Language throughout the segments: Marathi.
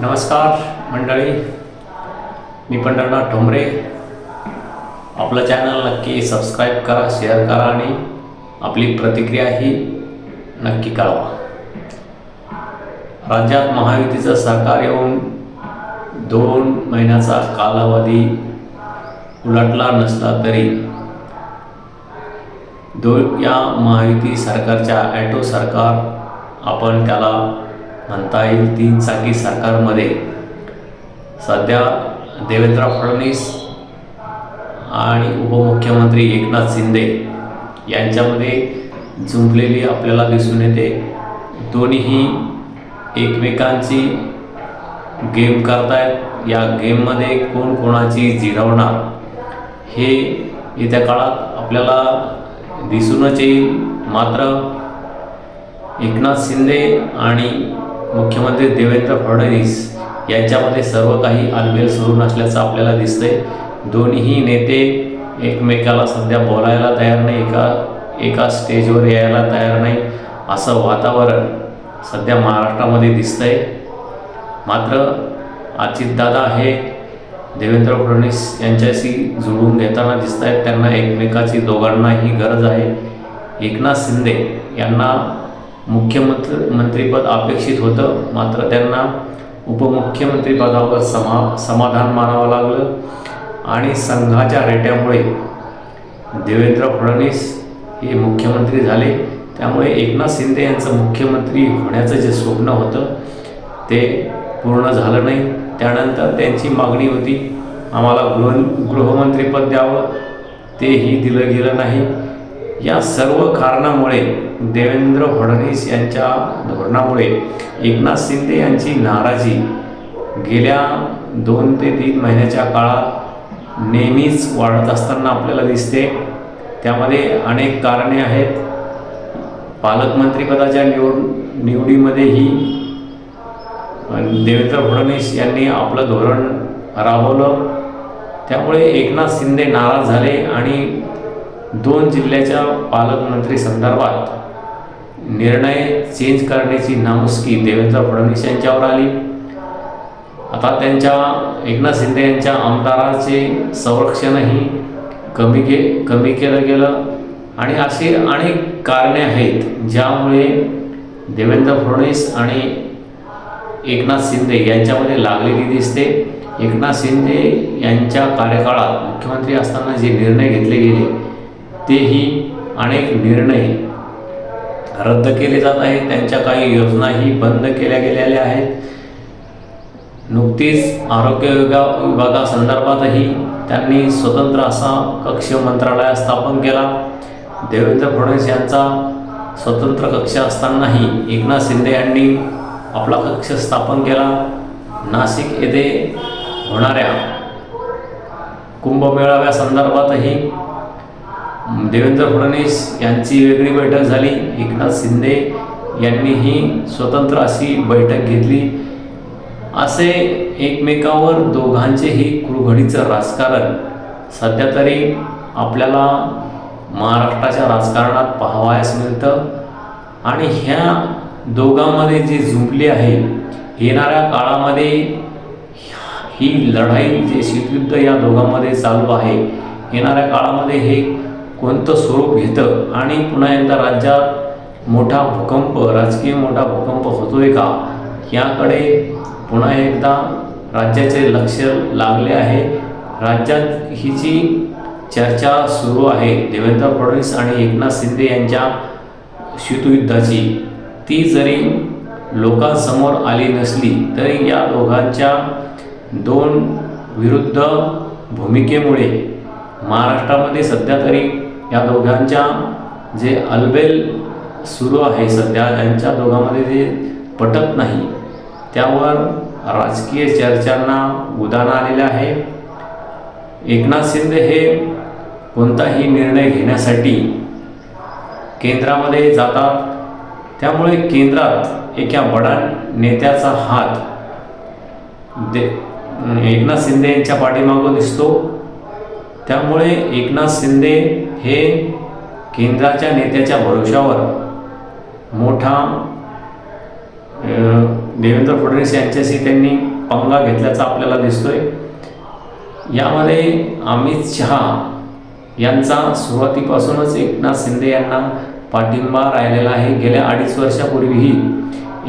नमस्कार मंडळी. मी पंढरनाथ ठोंबरे. आपलं चॅनल नक्की सबस्क्राईब करा शेअर करा आणि आपली प्रतिक्रिया ही नक्की कळवा. राज्यात महायुतीचं सरकार येऊन दोन महिन्याचा कालावधी उलटला नसला तरी दो या महायुती सरकारच्या ॲटो सरकार आपण त्याला म्हणता येईल तीन चाकी सरकारमध्ये. सध्या देवेंद्र फडणवीस आणि उपमुख्यमंत्री एकनाथ शिंदे यांच्यामध्ये जुंपलेली आपल्याला दिसून येते. दोन्हीही एकमेकांची गेम करतायत. या गेममध्ये कोण कोणाची जिरवणार हे येत्या काळात आपल्याला दिसूनच येईल. मात्र एकनाथ शिंदे आणि मुख्यमंत्री देवेंद्र फडणवीस यांच्यामध्ये सर्व काही आलबेल सुरू नसल्याचं आपल्याला दिसतंय. दोन्ही नेते एकमेकाला सध्या बोलायला तयार नाही एका एका स्टेजवर यायला तयार नाही. असं वातावरण सध्या महाराष्ट्रामध्ये दिसतंय. मात्र अजितदादा हे देवेंद्र फडणवीस यांच्याशी जुळून घेताना दिसत आहेत त्यांना एकमेकाची दोघांनाही गरज आहे. एकनाथ शिंदे यांना मुख्यमंत्री मंत्रीपद अपेक्षित होतं. मात्र त्यांना उपमुख्यमंत्रीपदावर समा समाधान मानावं लागलं. आणि संघाच्या रेट्यामुळे देवेंद्र फडणवीस हे मुख्यमंत्री झाले. त्यामुळे एकनाथ शिंदे यांचं मुख्यमंत्री होण्याचं जे स्वप्न होतं ते पूर्ण झालं नाही. त्यानंतर त्यांची मागणी होती आम्हाला गृह गृहमंत्रीपद द्यावं तेही दिलं गेलं नाही. या सर्व कारणामुळे देवेंद्र फडणवीस यांच्या धोरणामुळे एकनाथ शिंदे यांची नाराजी गेल्या दोन ते तीन महिन्याच्या काळात नेहमीच वाढत असताना आपल्याला दिसते. त्यामध्ये अनेक कारणे आहेत. पालकमंत्रीपदाच्या निवड निवडीमध्येही देवेंद्र फडणवीस यांनी आपलं धोरण राबवलं. त्यामुळे एकनाथ शिंदे नाराज झाले आणि दोन जिल्ह्याच्या पालकमंत्री संदर्भात निर्णय चेंज करण्याची नामुष्की देवेंद्र फडणवीस यांच्यावर आली. आता त्यांच्या एकनाथ शिंदे यांच्या आमदाराचे संरक्षणही कमी के कमी केलं गेलं. आणि अशी अनेक कारणे आहेत ज्यामुळे देवेंद्र फडणवीस आणि एकनाथ शिंदे यांच्यामध्ये लागलेली दिसते. एकनाथ शिंदे यांच्या कार्यकाळात मुख्यमंत्री असताना जे निर्णय घेतले गेले तेही अनेक निर्णय रद्द केले जात आहेत. त्यांच्या काही योजनाही बंद केल्या गेलेल्या आहेत. नुकतीच आरोग्य विभाग विभागासंदर्भातही त्यांनी स्वतंत्र असा कक्ष मंत्रालय स्थापन केला. देवेंद्र फडणवीस यांचा स्वतंत्र कक्ष असतानाही एकनाथ शिंदे यांनी आपला कक्ष स्थापन केला. नाशिक येथे होणाऱ्या कुंभमेळाव्या संदर्भातही देवेंद्र फडणवीस यांची वेगळी बैठक झाली. एकनाथ शिंदे यांनीही स्वतंत्र अशी बैठक घेतली. असे एकमेकावर दोघांचेही कुरघडीचं राजकारण सध्या तरी आपल्याला महाराष्ट्राच्या राजकारणात पाहावयास मिळतं. आणि ह्या दोघांमध्ये जी जुंपले आहे येणाऱ्या काळामध्ये ही लढाई जे शीतयुद्ध या दोघांमध्ये चालू आहे येणाऱ्या काळामध्ये हे कोणतं स्वरूप घेतं? आणि पुन्हा एकदा राज्यात मोठा भूकंप राजकीय मोठा भूकंप होतोय का? याकडे पुन्हा एकदा राज्याचे लक्ष लागले आहे. राज्यात ही जी चर्चा सुरू आहे. देवेंद्र फडणवीस आणि एकनाथ शिंदे यांच्या शीतयुद्धाची ती जरी लोकांसमोर आली नसली तरी या दोघांच्या दोन विरुद्ध भूमिकेमुळे महाराष्ट्रामध्ये सध्या तरी या दोघांच्या जे अलबेल सुरू आहे सध्या यांच्या दोघांमध्ये जे पटत नाही त्यावर राजकीय चर्चांना उदाहरण आलेलं आहे. एकनाथ शिंदे हे कोणताही निर्णय घेण्यासाठी केंद्रामध्ये जातात. त्यामुळे केंद्रात एका बडा नेत्याचा हात दे एकनाथ शिंदे यांच्या पाठीमागं दिसतो. त्यामुळे एकनाथ शिंदे हे केंद्राच्या नेत्याच्या भरोशावर मोठा देवेंद्र फडणवीस यांच्याशी त्यांनी पंगा घेतल्याचा आपल्याला दिसतोय. यामध्ये अमित शहा यांचा सुरुवातीपासूनच एकनाथ शिंदे यांना पाठिंबा राहिलेला आहे. गेल्या अडीच वर्षापूर्वीही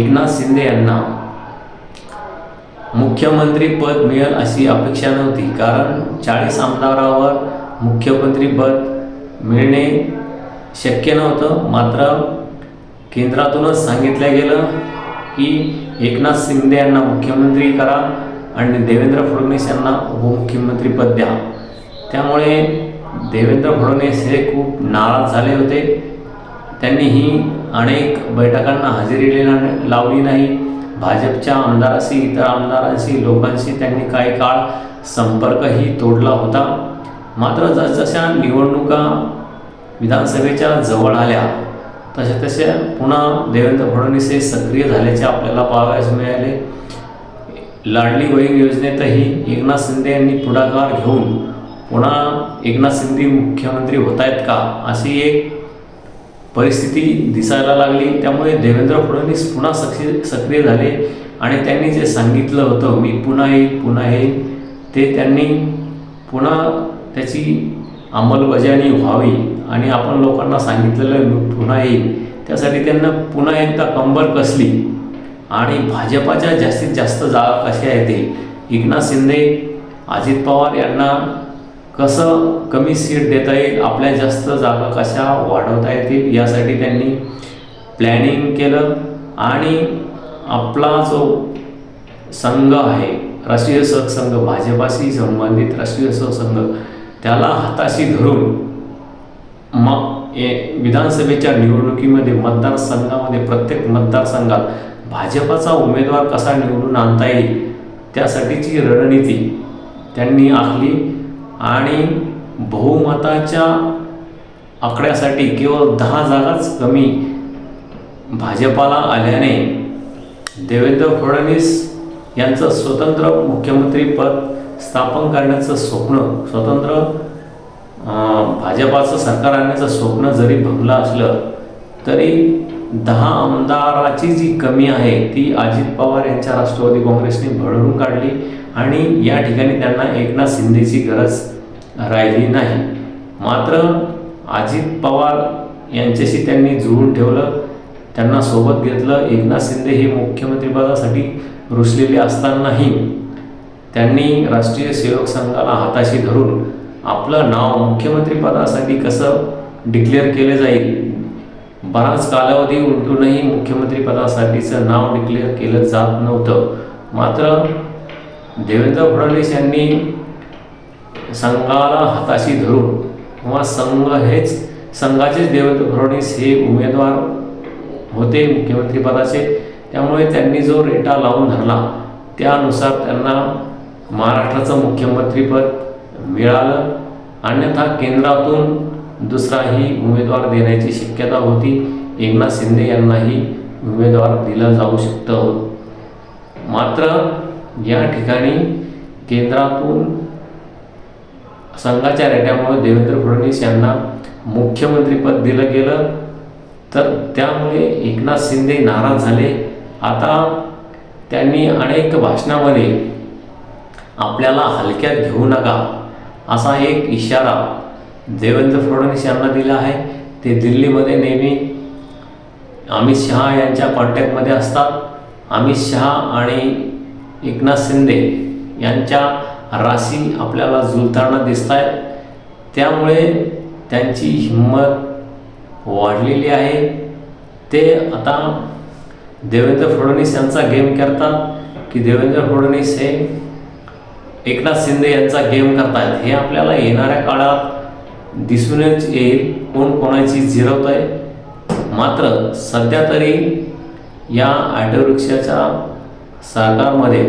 एकनाथ शिंदे यांना मुख्यमंत्री पद मिळेल अशी अपेक्षा नव्हती. कारण चाळीस आमदारावर मुख्यमंत्री पद मिळणे शक्य नव्हतं. मात्र केंद्रातूनच सांगितलं गेलं की एकनाथ शिंदे यांना मुख्यमंत्री करा आणि देवेंद्र फडणवीस यांना उपमुख्यमंत्रीपद द्या. त्यामुळे देवेंद्र फडणवीस हे खूप नाराज झाले होते. त्यांनी ही अनेक बैठकांना हजेरी लावली नाही. भाजपच्या आमदाराशी इतर आमदारांशी लोकांशी त्यांनी काही काळ संपर्कही तोडला होता. मात्र जसजशा निवडणुका विधानसभेच्या जवळ आल्या तसे तसे पुन्हा देवेंद्र फडणवीस हे सक्रिय झाल्याचे आपल्याला पाहावयास मिळाले. लाडली बहीण योजनेतही एकनाथ शिंदे यांनी पुढाकार घेऊन पुन्हा एकनाथ शिंदे मुख्यमंत्री होत आहेत का अशी एक परिस्थिती दिसायला लागली. त्यामुळे देवेंद्र फडणवीस पुन्हा सक्रिय सक्रिय झाले. आणि त्यांनी जे सांगितलं होतं मी पुन्हा येईल पुन्हा येईल ते त्यांनी पुन्हा त्याची अंमलबजावणी व्हावी. आणि आपण लोकांना सांगितलेलं मी पुन्हा येईल त्यासाठी त्यांना पुन्हा एकदा कंबर कसली. आणि भाजपाच्या जास्तीत जास्त जागा कशा येतील एकनाथ शिंदे अजित पवार यांना कसं कमी सीट देता येईल आपल्या जास्त जागा कशा वाढवता येतील यासाठी त्यांनी प्लॅनिंग केलं. आणि आपला जो संघ आहे राष्ट्रीय सहसंघ भाजपाशी संबंधित राष्ट्रीय सहसंघ त्याला हाताशी धरून मग विधानसभेच्या निवडणुकीमध्ये मतदारसंघामध्ये प्रत्येक मतदारसंघात भाजपाचा उमेदवार कसा निवडून आणता येईल त्यासाठीची रणनीती त्यांनी आखली. आणि बहुमताच्या आकड्यासाठी केवळ दहा जागाच कमी भाजपाला आल्याने देवेंद्र फडणवीस यांचं स्वतंत्र मुख्यमंत्रीपद स्थापन करण्याचं स्वप्न स्वतंत्र भाजपाचं सरकार आणण्याचं स्वप्न जरी भंगलं असलं तरी दहा आमदाराची जी कमी आहे ती अजित पवार यांच्या राष्ट्रवादी काँग्रेसने भरडून काढली. आणि या ठिकाणी त्यांना एकनाथ शिंदेची गरज राहिली नाही. मात्र अजित पवार यांच्याशी त्यांनी जुळून ठेवलं त्यांना सोबत घेतलं. एकनाथ शिंदे हे मुख्यमंत्रीपदासाठी रुसलेले असतानाही त्यांनी राष्ट्रीय सेवक संघाला हाताशी धरून आपलं नाव मुख्यमंत्रीपदासाठी कसं डिक्लेअर केलं जाईल? बराच कालावधी उलटूनही मुख्यमंत्रीपदासाठीचं नाव डिक्लेअर केलं जात नव्हतं. मात्र देवेंद्र फडणवीस यांनी संघाला हाताशी धरून किंवा संघ हेच संघाचेच देवेंद्र फडणवीस हे उमेदवार होते मुख्यमंत्रीपदाचे. त्यामुळे त्यांनी जो रेटा लावून धरला त्यानुसार त्यांना महाराष्ट्राचं मुख्यमंत्रीपद मिळालं. अन्यथा केंद्रातून दुसराही उमेदवार देण्याची शक्यता होती. एकनाथ शिंदे यांनाही उमेदवार दिलं जाऊ शकतं. मात्र या ठिकाणी केंद्रातून संघाच्या रेट्यामुळे देवेंद्र फडणवीस यांना मुख्यमंत्रीपद दिलं गेलं. तर त्यामुळे एकनाथ शिंदे नाराज झाले. आता त्यांनी अनेक भाषणामध्ये आपल्याला हलक्यात घेऊ नका असा एक इशारा देवेंद्र फडणवीस यांना दिला आहे. ते दिल्लीमध्ये नेहमी अमित शहा यांच्या कॉन्टॅक्टमध्ये असतात. अमित शहा आणि एकनाथ शिंदे यांच्या राशी आपल्याला जुळताना दिसत आहेत त्यामुळे त्यांची हिंमत वाढलेली आहे. ते आता देवेंद्र फडणवीस यांचा गेम करतात की देवेंद्र फडणवीस हे एकनाथ शिंदे यांचा गेम करतायत. हे आपल्याला येणाऱ्या काळात दिसूनच येईल कोण कोणाची झिरवत आहे मात्र सध्या तरी या ॲटोरिक्षाच्या सरकारमध्ये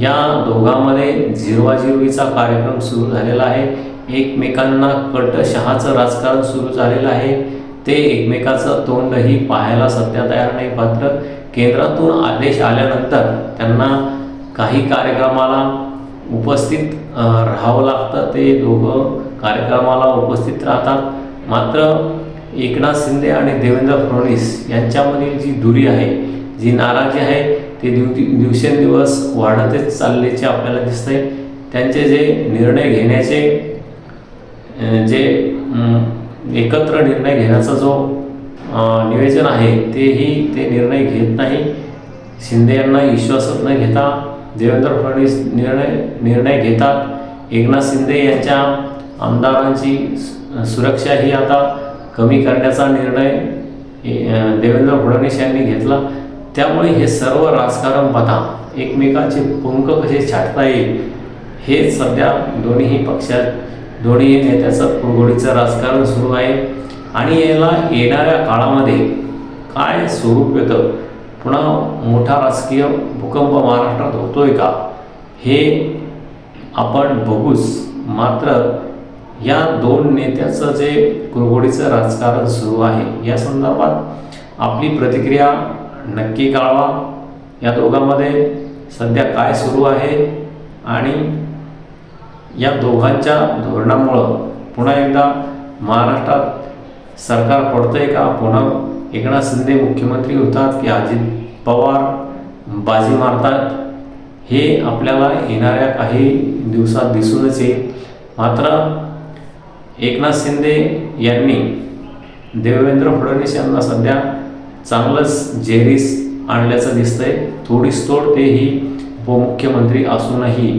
या दोघांमध्ये जिरवाजिरवीचा कार्यक्रम सुरू झालेला आहे. एकमेकांना कट शहाचं राजकारण सुरू झालेलं आहे. ते एकमेकाचं तोंडही पाहायला सध्या तयार नाही. मात्र केंद्रातून आदेश आल्यानंतर त्यांना काही कार्यक्रमाला उपस्थित राहावं लागतं. ते दोघं कार्यक्रमाला उपस्थित राहतात. मात्र एकनाथ शिंदे आणि देवेंद्र फडणवीस यांच्यामधील जी दुरी आहे जी नाराजी आहे ते दिव दिवसेंदिवस वाढतच चालल्याचे आपल्याला दिसतंय. त्यांचे जे निर्णय घेण्याचे जे एकत्र निर्णय घेण्याचा जो नियोजन आहे तेही ते निर्णय घेत नाही. शिंदे यांना विश्वासात न घेता देवेंद्र फडणवीस निर्णय निर्णय घेतात. एकनाथ शिंदे यांच्या आमदारांची सुरक्षा ही आता कमी करण्याचा निर्णय देवेंद्र फडणवीस यांनी घेतला. त्यामुळे हे सर्व राजकारण पाहता एकमेकाचे पुंक कसे छाटता येईल हे सध्या दोन्ही पक्षात दोन्ही नेत्याचं पुरगोडीचं राजकारण सुरू आहे. आणि याला येणाऱ्या काळामध्ये काय स्वरूप येतं? पुन्हा मोठा राजकीय भूकंप महाराष्ट्रात होतोय का? हे आपण बघूच. मात्र या दोन नेत्याचं जे कुरघोडीचं राजकारण सुरू आहे या संदर्भात आपली प्रतिक्रिया नक्की कळवा. या दोघांमध्ये सध्या काय सुरू आहे आणि या दोघांच्या धोरणामुळं पुन्हा एकदा महाराष्ट्रात सरकार पडतंय का? पुन्हा एकनाथ शिंदे मुख्यमंत्री होतात की अजित पवार बाजी मारतात? हे आपल्याला येणाऱ्या काही दिवसात दिसूनच येईल. मात्र एकनाथ शिंदे यांनी देवेंद्र फडणवीस यांना सध्या चांगलंच जेरीस आणल्याचं दिसतंय. थोडीच तोड तेही उपमुख्यमंत्री असूनही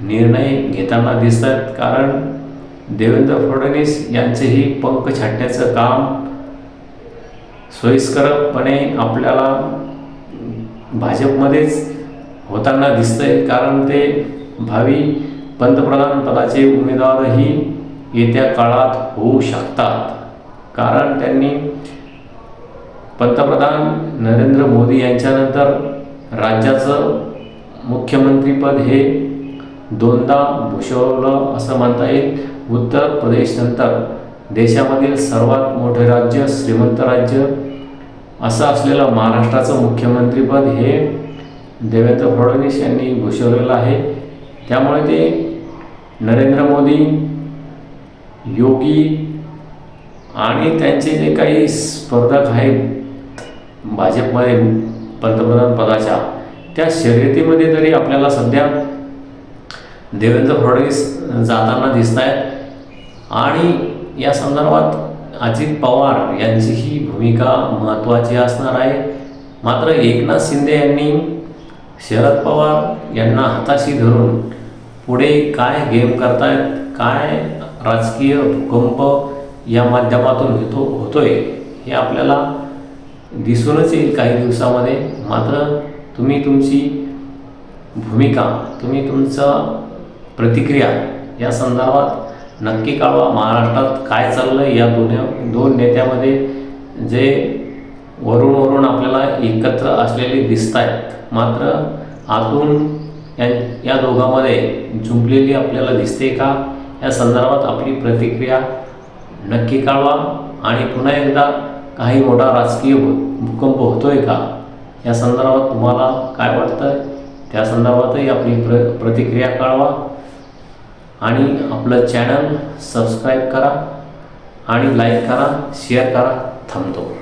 निर्णय घेताना दिसत आहेत कारण देवेंद्र फडणवीस यांचेही पंख छाटण्याचं काम सोयीस्करपणे आपल्याला भाजपमध्येच होताना दिसतंय. कारण ते भावी पंतप्रधान पदाचे उमेदवारही येत्या काळात होऊ शकतात. कारण त्यांनी पंतप्रधान नरेंद्र मोदी यांच्यानंतर राज्याचं मुख्यमंत्रीपद हे दोनदा भूषवलं असं म्हणता येईल. उत्तर प्रदेशनंतर देशामधील सर्वात मोठे राज्य श्रीमंत राज्य. असं असलेलं महाराष्ट्राचं मुख्यमंत्रीपद हे देवेंद्र फडणवीस यांनी भूषवलेलं आहे. त्यामुळे ते नरेंद्र मोदी योगी आणि त्यांचे जे काही स्पर्धक आहेत भाजपमध्ये पंतप्रधान पदाच्या त्या शर्यतीमध्ये तरी आपल्याला सध्या देवेंद्र फडणवीस जाताना दिसत आहेत आणि या संदर्भात अजित पवार यांचीही भूमिका महत्त्वाची असणार आहे. मात्र एकनाथ शिंदे यांनी शरद पवार यांना हाताशी धरून पुढे काय गेम करतायत काय राजकीय भूकंप या माध्यमातून होतो होतोय हे आपल्याला दिसूनच येईल काही दिवसामध्ये. मात्र तुम्ही तुमची भूमिका तुम्ही तुमचं प्रतिक्रिया या संदर्भात नक्की कळवा. महाराष्ट्रात काय चाललं आहे या दोन दोन नेत्यामध्ये जे वरून वरून आपल्याला एकत्र असलेले दिसत आहेत मात्र आतून या या दोघांमध्ये झुंपलेली आपल्याला दिसते का? या संदर्भात आपली प्रतिक्रिया नक्की कळवा. आणि पुन्हा एकदा काही मोठा राजकीय भू भूकंप होतोय का? या संदर्भात तुम्हाला काय वाटतं त्या संदर्भातही आपली प्र प्रतिक्रिया कळवा. आणि आपलं चॅनल सबस्क्राईब करा आणि लाईक करा शेअर करा. थांबतो.